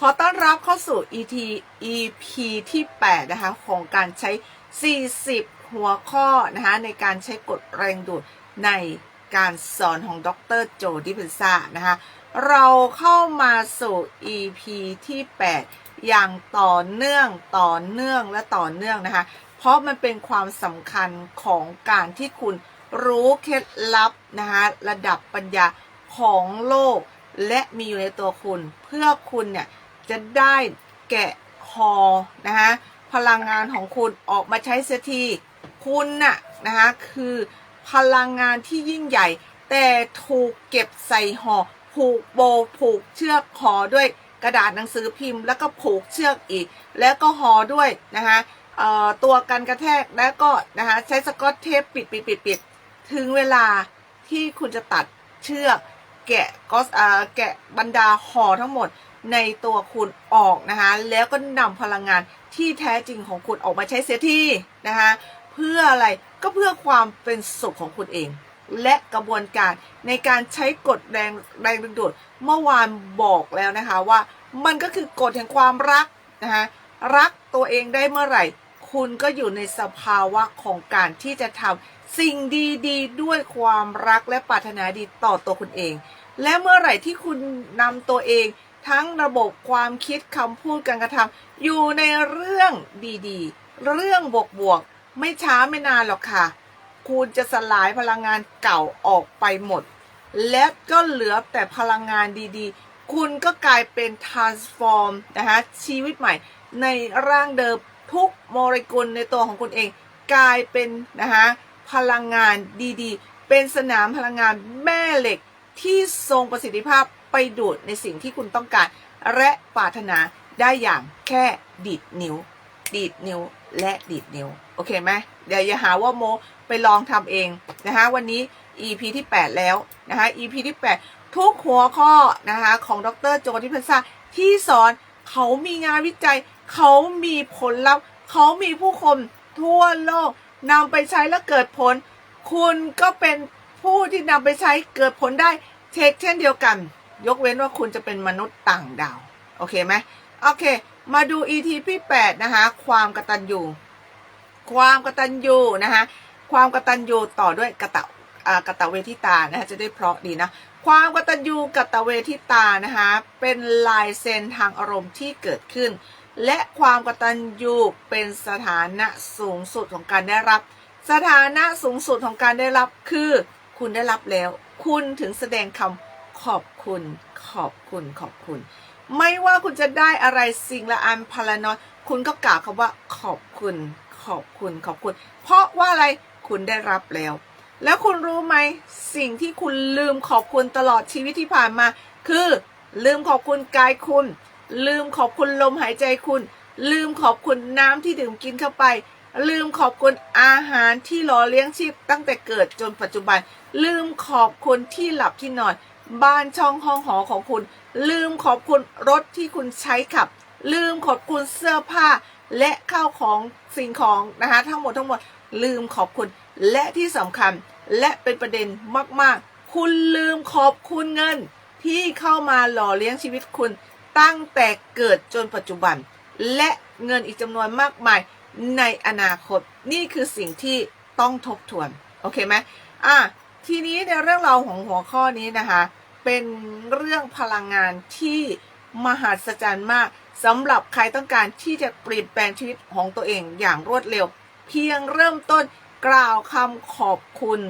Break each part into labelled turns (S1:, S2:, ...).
S1: ขอต้อนรับเข้าสู่ ET EP ที่ 8 นะคะ ของการใช้ 40 หัวข้อนะคะ ในการใช้กฎแรงดูดในการสอนของดรโจดิเพนซ่านะคะ เราเข้ามาสู่ EP ที่ 8 อย่างต่อเนื่องต่อเนื่องและต่อเนื่องนะคะ เพราะมันเป็นความสำคัญของการที่คุณรู้เคล็ดลับนะคะระดับปัญญาของโลกและมีอยู่ในตัวคุณเพื่อคุณเนี่ย จะได้แกะคอนะคะพลังงานของคุณออกมาใช้เสียทีคุณน่ะนะคะคือพลังงานที่ยิ่งใหญ่ แต่ถูกเก็บใส่ห่อผูกโบผูกเชือกห่อด้วยกระดาษหนังสือพิมพ์ แล้วก็ผูกเชือกอีก แล้วก็ห่อด้วยนะคะเอ่อตัวกันกระแทกแล้วก็นะคะใช้สกอตเทปปิดปิดปิดปิดถึงเวลาที่คุณจะตัดเชือก แกะก็เอ่อแกะบรรดาห่อทั้งหมดในตัวคุณออกนะคะ แล้วก็นำพลังงานที่แท้จริงของคุณออกมาใช้เสียที่นะคะเพื่ออะไรก็เพื่อความเป็นสุขของคุณเอง และกระบวนการในการใช้กฎแรงแรงดึงดูดเมื่อวานบอกแล้วนะคะว่ามันก็คือกฎแห่งความรักนะคะรักตัวเองได้เมื่อไหร่ คุณก็อยู่ในสภาวะของการที่จะทำ สิ่งดีๆด้วยความรักและปรารถนาดีต่อตัวคุณเอง และเมื่อไหร่ที่คุณนำตัวเองทั้งระบบความคิดคำพูดการกระทำอยู่ในเรื่องดีๆ เรื่องบวกๆไม่ช้าไม่นานหรอกค่ะ คุณจะสลายพลังงานเก่าออกไปหมด และก็เหลือแต่พลังงานดีๆ คุณก็กลายเป็น transform นะคะชีวิตใหม่ ในร่างเดิมทุกโมเลกุลในตัวของคุณเอง กลายเป็นนะคะ พลังงานดีๆ เป็นสนามพลังงานแม่เหล็กที่ทรงประสิทธิภาพไปดูดในสิ่งที่คุณต้องการ และปรารถนาได้อย่างแค่ดีดนิ้ว ดีดนิ้วและดีดนิ้ว โอเคไหมเดี๋ยวอย่าหาว่าโมไปลองทำเองนะคะวันนี้ EP ที่ 8 แล้วนะคะ EP ที่ 8 ทุกหัวข้อนะคะของดรโจทิพันซาที่สอนเขามีงานวิจัย เขามีผลลัพธ์ เขามีผู้คนทั่วโลก นำไปใช้แล้วเกิดผล คุณก็เป็นผู้ที่นำไปใช้เกิดผลได้เทคเช่นเดียวกัน ยกเว้นว่าคุณจะเป็นมนุษย์ต่างดาว โอเคไหมโอเค มาดู EP ที่8นะคะ ความกระตัญญูความกระตัญญูนะคะความกระตัญญูต่อด้วยกระตะอ่ากตเวทิตานะคะจะได้เพราะดีนะ ความกระตัญญูกระตะเวทิตานะคะเป็นลายเซ็นทางอารมณ์ที่เกิดขึ้น และความกตัญญูเป็นสถานะสูงสุดของการได้รับ สถานะสูงสุดของการได้รับคือ คุณได้รับแล้ว คุณถึงแสดงคำขอบคุณ ขอบคุณขอบคุณ ไม่ว่าคุณจะได้อะไรสิ่งละอันพลานอยคุณก็กล่าวคำว่าขอบคุณ ขอบคุณขอบคุณ เพราะว่าอะไรคุณได้รับแล้ว แล้วคุณรู้ไหมสิ่งที่คุณลืมขอบคุณตลอดชีวิตที่ผ่านมา คือ ลืมขอบคุณกายคุณ ลืมขอบคุณลมหายใจคุณ ลืมขอบคุณน้ำที่ดื่มกินเข้าไป ลืมขอบคุณอาหารที่หล่อเลี้ยงชีพตั้งแต่เกิดจนปัจจุบัน ลืมขอบคุณที่หลับที่นอน บ้านช่องห้องหอของคุณ ลืมขอบคุณรถที่คุณใช้ขับ ลืมขอบคุณเสื้อผ้า และข้าวของสิ่งของนะคะทั้งหมดทั้งหมด ลืมขอบคุณและที่สำคัญและเป็นประเด็นมากๆ คุณลืมขอบคุณเงินที่เข้ามาหล่อเลี้ยงชีวิตคุณ ตั้งแต่เกิดจนปัจจุบัน และเงินอีกจำนวนมากมายในอนาคต นี่คือสิ่งที่ต้องทบทวน โอเคไหมอะทีนี้ในเรื่องราวของหัวข้อนี้นะคะ เป็นเรื่องพลังงานที่มหัศจรรย์มากสำหรับใครต้องการที่จะเปลี่ยนแปลงชีวิตของตัวเองอย่างรวดเร็ว เพียงเริ่มต้นกล่าวคำขอบคุณ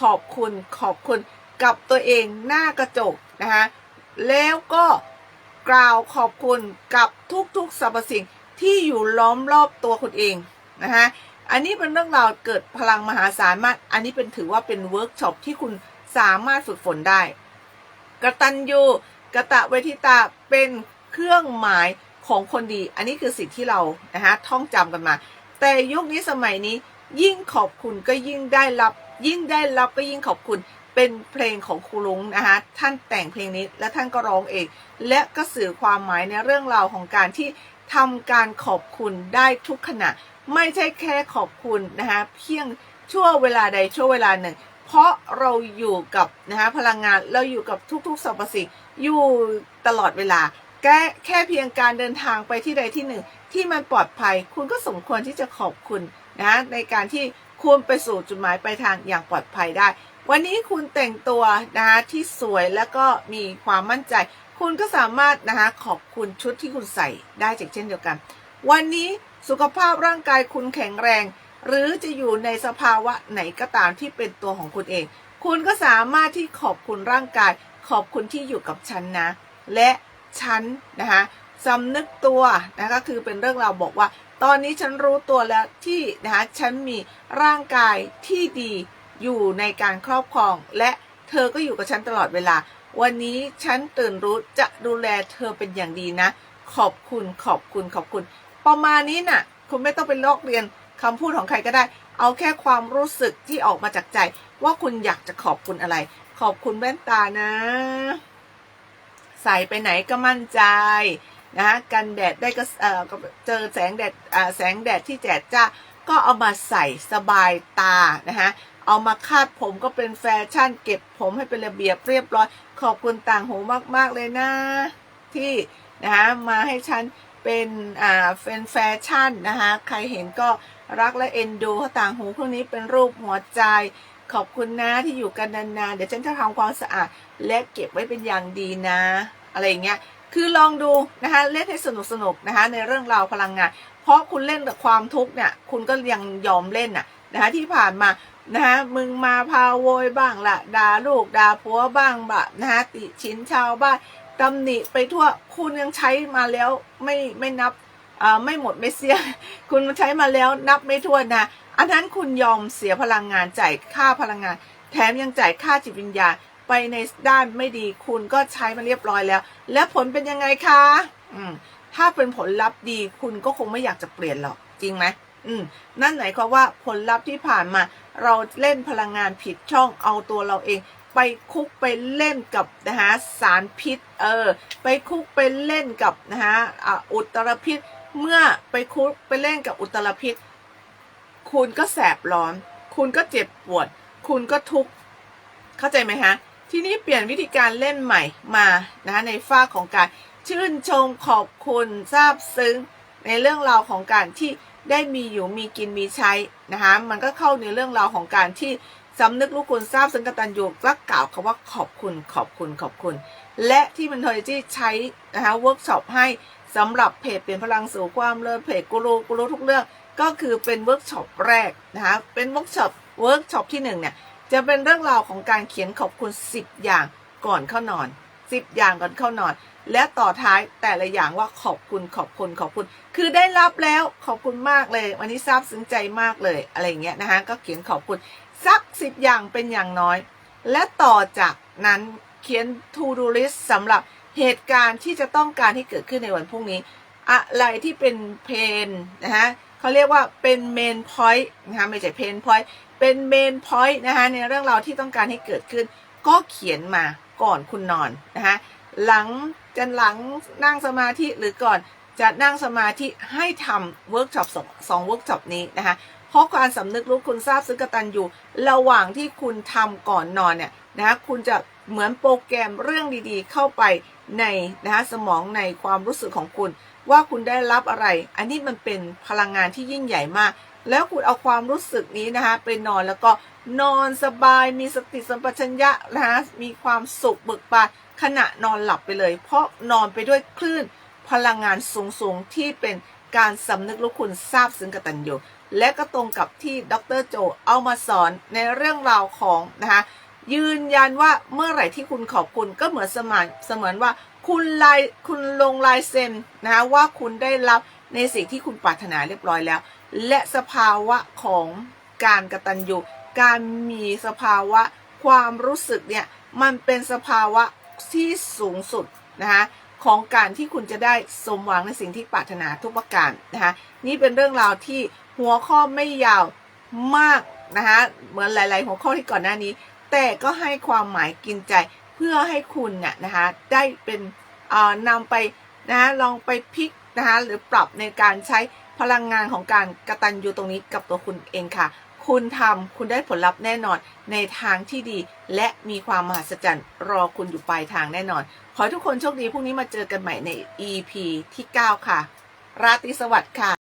S1: ขอบคุณ ขอบคุณกับตัวเองหน้ากระจกนะคะแล้วก็ กล่าวขอบคุณกับทุกๆสรรพสิ่งที่อยู่ล้อมรอบตัวคุณเองนะคะอันนี้เป็นเรื่องราวเกิดพลังมหาศาลมาก อันนี้เป็นถือว่าเป็นเวิร์กช็อปที่คุณสามารถฝึกฝนได้ กระตัญญูกระตะเวทิตาเป็นเครื่องหมายของคนดี อันนี้คือสิ่งที่เรานะคะท่องจำกันมา แต่ยุคนี้สมัยนี้ยิ่งขอบคุณก็ยิ่งได้รับ ยิ่งได้รับก็ยิ่งขอบคุณ เป็นเพลงของครูลุงนะคะท่านแต่งเพลงนี้และท่านก็ร้องเอง และก็สื่อความหมายในเรื่องราวของการที่ทำการขอบคุณได้ทุกขณะ ไม่ใช่แค่ขอบคุณนะคะเพียงชั่วเวลาใดชั่วเวลาหนึ่ง เพราะเราอยู่กับนะคะพลังงานเราอยู่กับทุกๆสรรพสิ่งอยู่ตลอดเวลาแค่แค่เพียงการเดินทางไปที่ใดที่หนึ่ง ที่มันปลอดภัย คุณก็สมควรที่จะขอบคุณนะในการที่คุณไปสู่จุดหมายปลายทางอย่างปลอดภัยได้ วันนี้คุณแต่งตัวนะคะที่สวยแล้วก็มีความมั่นใจ คุณก็สามารถนะคะขอบคุณชุดที่คุณใส่ได้จากเช่นเดียวกัน วันนี้สุขภาพร่างกายคุณแข็งแรง หรือจะอยู่ในสภาวะไหนก็ตามที่เป็นตัวของคุณเอง คุณก็สามารถที่ขอบคุณร่างกาย ขอบคุณที่อยู่กับฉันนะ และฉันนะคะสำนึกตัวนะก็คือเป็นเรื่องเราบอกว่า ตอนนี้ฉันรู้ตัวแล้วที่นะคะฉันมีร่างกายที่ดี อยู่ในการครอบครอง และเธอก็อยู่กับฉันตลอดเวลา วันนี้ฉันตื่นรู้จะดูแลเธอเป็นอย่างดีนะ ขอบคุณขอบคุณขอบคุณ ประมาณนี้น่ะ คุณไม่ต้องไปลอกเรียนคำพูดของใครก็ได้ เอาแค่ความรู้สึกที่ออกมาจากใจ ว่าคุณอยากจะขอบคุณอะไร ขอบคุณแว่นตานะ ใส่ไปไหนก็มั่นใจนะกันแดดได้ก็เออเจอแสงแดดแสงแดดที่แจดจ้าก็เอามาใส่สบายตานะคะ เอามาคาดผมก็เป็นแฟชั่น เก็บผมให้เป็นระเบียบเรียบร้อย ขอบคุณต่างหูมาก ๆ เลยนะ ที่นะคะมาให้ฉันเป็นอ่าเป็นแฟชั่นนะคะใครเห็นก็รักและเอ็นดูเพราต่างหูพวกนี้เป็นรูปหัวใจ ขอบคุณนะที่อยู่กันนานๆเดี๋ยวฉันจะทำความสะอาด และเก็บไว้เป็นอย่างดีนะ อะไรอย่างเงี้ยคือลองดูนะคะเล่นให้สนุกสนุกนะคะในเรื่องราวพลังงาน เพราะคุณเล่นกับความทุกข์เนี่ยคุณก็ยังยอมเล่นน่ะนะคะที่ผ่านมา นะคะมึงมาพาโวยบ้างละด่าลูกด่าผัวบ้างบะนะคะติชินชาวบ้านตำหนิไปทั่วคุณยังใช้มาแล้วไม่ไม่นับอ่าไม่หมดไม่เสีย คุณใช้มาแล้วนับไม่ถ้วนนะอันนั้นคุณยอมเสียพลังงานจ่ายค่าพลังงาน แถมยังจ่ายค่าจิตวิญญาณไปในด้านไม่ดี คุณก็ใช้มาเรียบร้อยแล้ว และผลเป็นยังไงคะอืมถ้าเป็นผลลัพธ์ดีคุณก็คงไม่อยากจะเปลี่ยนหรอกจริงไหมอืมนั่นหมายความว่าผลลัพธ์ที่ผ่านมา เราเล่นพลังงานผิดช่องเอาตัวเราเอง ไปคุกไปเล่นกับนะคะสารพิษเออไปคุกไปเล่นกับนะคะอุตรพิษ เมื่อไปคุกไปเล่นกับอุตรพิษ คุณก็แสบร้อน คุณก็เจ็บปวด คุณก็ทุกข์เข้าใจไหมฮะทีนี้เปลี่ยนวิธีการเล่นใหม่มานะคะในฝ้าของการชื่นชมขอบคุณซาบซึ้งในเรื่องราวของการที่ ได้มีอยู่มีกินมีใช้นะคะมันก็เข้าในเรื่องราวของการที่สำนึกรู้คุณทราบซึ้งกตัญญูและกล่าวคำว่าขอบคุณขอบคุณขอบคุณ และที่มันเทอร์จีใช้นะคะเวิร์กช็อปให้สำหรับเพจเปลี่ยนพลังสู่ความเลิศเพจกูรูกูรูทุกเรื่องก็คือเป็นเวิร์กช็อปแรกนะคะเป็นเวิร์กช็อปเวิร์กช็อปที่หนึ่งเนี่ยจะเป็นเรื่องราวของการเขียนขอบคุณ 10 อย่างก่อนเข้านอน 10อย่างก่อนเข้านอน และต่อท้ายแต่ละอย่างว่าขอบคุณขอบคุณขอบคุณ คือได้รับแล้วขอบคุณมากเลย วันนี้ซาบซึ้งใจมากเลยอะไรอย่างเงี้ยนะคะก็เขียนขอบคุณสัก10อย่างเป็นอย่างน้อย และต่อจากนั้นเขียน to do list สำหรับเหตุการณ์ที่จะต้องการที่เกิดขึ้นในวันพรุ่งนี้ อะไรที่เป็นเพนนะคะเขาเรียกว่าเป็นเมนพอยต์นะคะไม่ใช่เพนพอยต์เป็นเมนพอยต์นะคะในเรื่องราวที่ต้องการให้เกิดขึ้น ก็เขียนมา ก่อนคุณนอนนะคะหลังจะหลังนั่งสมาธิหรือก่อนจะนั่งสมาธิให้ทำเวิร์กช็อปสองเวิร์กช็อปนี้นะคะเพราะการสำนึกรู้คุณทราบซึ้งกตันอยู่ระหว่างที่คุณทำก่อนนอนเนี่ยนะคะคุณจะเหมือนโปรแกรมเรื่องดีๆ เข้าไปในนะคะสมองในความรู้สึกของคุณ ว่าคุณได้รับอะไร อันนี้มันเป็นพลังงานที่ยิ่งใหญ่มาก แล้วคุณเอาความรู้สึกนี้นะคะไปนอนแล้วก็นอนสบายมีสติสัมปชัญญะนะคะมีความสุขเบิกบานขณะนอนหลับไปเลย เพราะนอนไปด้วยคลื่นพลังงานสูงๆที่เป็นการสำนึกรู้คุณทราบซึ้งกตัญญูและก็ตรงกับที่ดรโจเอามาสอนในเรื่องราวของนะคะยืนยันว่าเมื่อไหร่ที่คุณขอบคุณก็เหมือนสมานเสมือนว่าคุณลายคุณลงลายเซ็นนะคะว่าคุณได้รับในสิ่งที่คุณปรารถนาเรียบร้อยแล้ว และสภาวะของการกระตัญญูการมีสภาวะความรู้สึกเนี่ยมันเป็นสภาวะที่สูงสุดนะคะของการที่คุณจะได้สมหวังในสิ่งที่ปรารถนาทุกประการนะคะนี่เป็นเรื่องราวที่หัวข้อไม่ยาวมากนะคะเหมือนหลาย ๆ หัวข้อที่ก่อนหน้านี้ แต่ก็ให้ความหมายกินใจเพื่อให้คุณเนี่ยนะคะได้เป็นเอ่อนำไปนะคะลองไปพลิกนะคะหรือปรับในการใช้ พลังงานของการกระตันยูตรงนี้กับตัวคุณเองค่ะ คุณทำคุณได้ผลลัพธ์แน่นอนในทางที่ดี และมีความมหัศจรรย์รอคุณอยู่ปลายทางแน่นอน ขอให้ทุกคนโชคดีพรุ่งนี้มาเจอกันใหม่ใน EP ที่ 9 ค่ะ ราตรีสวัสดิ์ค่ะ